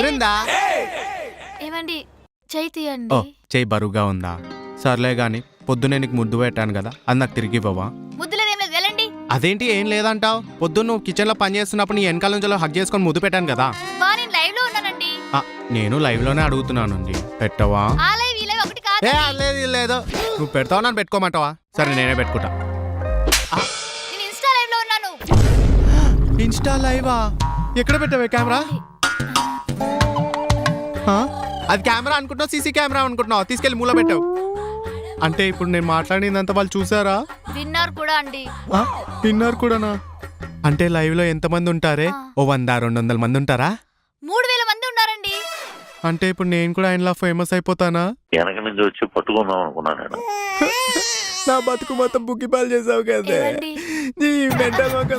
బృందా ఏమండి చేయి ఓ చేయి బరువుగా ఉందా? సర్లే గాని పొద్దునే నీకు ముద్దు పెట్టాను కదా అది నాకు తిరిగి ఇవ్వవా? ముద్దులేదు ఏం లేదు వెళ్ళండి. అదేంటి ఏం లేదంటావు? పొద్దున్న నువ్వు కిచెన్లో పని చేస్తున్నప్పుడు నీ వెనకాల నుంచి హక్ చేసుకొని ముద్దు పెట్టాను కదా. బా నేను లైవ్లో ఉన్నానండి. ఆ, నేను లైవ్లోనే అడుగుతున్నాను పెట్టవా? ఆ లైవ్ ఈ లైవ్ ఒకటి కాదు ఏ లేదు లేదు. నువ్వు పెడతావా నన్ను పెట్టుకోమంటావా? సరే నేనే పెట్టుకుంటా. నేను ఇన్స్టా లైవ్లో ఉన్నాను. ఇన్స్టా లైవా ఎక్కడ పెట్టావే కెమెరా? అది కెమెరా అనుకుంటున్నావు? సీసీ కెమెరా అనుకుంటున్నావు? తీసుకెళ్ళి మూల పెట్టావు. అంటే ఇప్పుడు నేను మాట్లాడిందంతా వాళ్ళు చూసారా? విన్నర్ కూడా అండి? విన్నారు కూడానా? అంటే లైవ్లో ఎంతమంది ఉంటారే? ఓ వంద రెండు వందల మంది ఉంటారా? మూడు వేల మంది ఉన్నారండి. అంటే ఇప్పుడు నేను కూడా ఆయనలా ఫేమస్ అయిపోతానా? వెనక నుంచి వచ్చి పట్టుకుందాం అనుకున్నాను నేను. నా బతుకు మొత్తం బుగ్గిపాలు చేసావు కదే. నీ మెంటల్ వాళ్ళు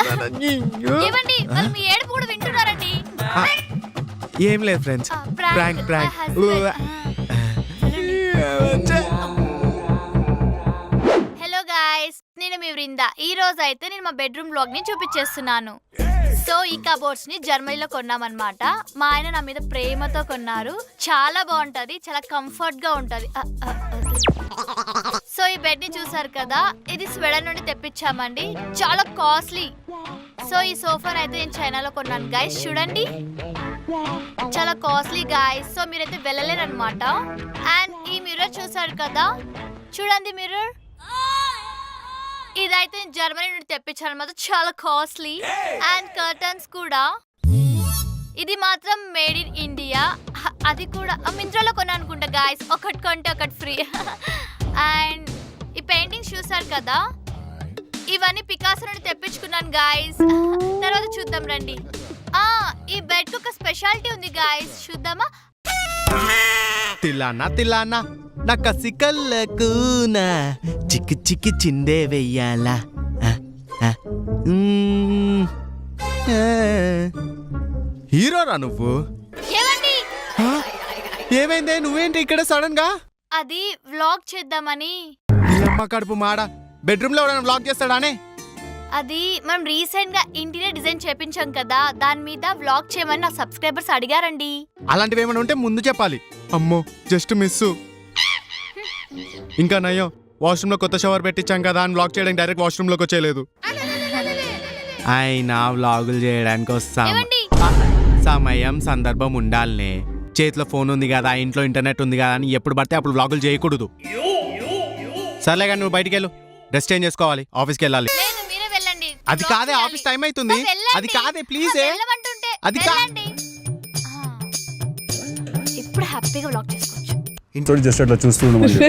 మీ ఏడుపు కూడా వింటున్నారండి. ఏం లేదు friends prank prank. Hello guys నేను మీ వృంద. ఈ రోజు అయితే నేను మా బెడ్రూమ్ బ్లాగ్ని చూపించేస్తున్నాను. సో ఈ కబోర్డ్స్ని జర్మనీలో కొన్నామన్నమాట. మా ఆయన నా మీద ప్రేమతో కొన్నారు. చాలా బాగుంటది చాలా కంఫర్ట్గా ఉంటది. సో ఈ బెడ్ని చూసారు కదా? ఇది స్వెడన్ నుండి తెప్పించామండి. చాలా కాస్ట్లీ సో ఈ సోఫాని అయితే నేను చైనాలో కొన్నాను. గైస్ చూడండి. చాలా కాస్ట్లీ గాయస్ సో మీరైతే వెళ్ళలేరు అనమాట అండ్ ఈ మిర్రర్ చూసారు కదా? చూడండి మిర్రర్ ఇదైతే జర్మనీ నుండి తెప్పించాను అనమాట చాలా కాస్ట్లీ. అండ్ కర్టన్స్ కూడా. ఇది మాత్రం మేడ్ ఇన్ ఇండియా అది కూడా మింత్రాలో కొన్నా అనుకుంటా గాయస్ ఒకటి కొంటే ఒకటి ఫ్రీ అండ్ ఈ పెయింటింగ్స్ చూసారు కదా? ఇవన్నీ పికాసో నుండి తెప్పించుకున్నాను గాయస్ తర్వాత చూద్దాం రండి. ఆ ఈ బెడ్కు ఒక స్పెషాలిటీ ఉంది గాయస్. చూద్దామా? తిల్లానా తిల్లానా నా కసికల్లకు చిక్కి చిక్కి చిందే వెయ్యాలా. ఆ, ఆ, మ్మ్, ఆ. హీరోరా నువ్వు? ఏమండి ఆ? ఏమైందే? నువ్వేంటి ఇక్కడ సడన్గా అది వ్లాగ్ చేద్దామని. నీ అమ్మ కడుపు మాడ. బెడ్రూమ్లో ఎవరైనా బ్లాక్ చేస్తాడానే? అది మనం రీసెంట్గా ఇంటీరియర్ డిజైన్ చేపించాం కదా దాని మీద వ్లాగ్ చేయమని నా సబ్స్క్రైబర్స్ అడిగారండి. అలాంటివి ఏమైనా ఉంటే ముందు చెప్పాలి. అమ్మో జస్ట్ మిస్ ఇంకా నయ్యో వాష్రూమ్లో కొత్త షవర్ పెట్టించాం కదా అని బ్లాక్ చేయడానికి డైరెక్ట్ వాష్రూమ్లోకి వచ్చేయలేదు. అయినా వ్లాగులు చేయడానికి వస్తాం. ఏమండి? సమయం సందర్భం ఉండాలనే. చేతిలో ఫోన్ ఉంది కదా ఇంట్లో ఇంటర్నెట్ ఉంది కదా అని ఎప్పుడు పడితే అప్పుడు వ్లాగులు చేయకూడదు. సర్లే కానీ నువ్వు బయటికి వెళ్ళు డ్రెస్ చేంజ్ చేసుకోవాలి ఆఫీస్కి వెళ్ళాలి. అది కాదే. ఆఫీస్ టైం అవుతుంది. అది కాదే ప్లీజ్ అది కా- వెళ్ళండి. ఆ. ఇప్పుడు హ్యాపీగా వ్లాగ్ చేసుకోవచ్చు. తోటి జస్ట్ అట్లా చూస్తూ ఉండమని.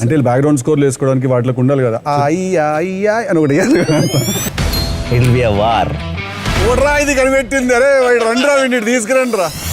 అంటే బ్యాక్గ్రౌండ్ స్కోర్లు వేసుకోవడానికి వాటిలోకి ఉండాలి కదా. అయ్యా అయ్యా అని ఒకటి ఇట్ బి అ వార్ ఓడ్రా ఇది కనిపెట్టింది. అరే వాడు రండి రా తీసుకురండి రా.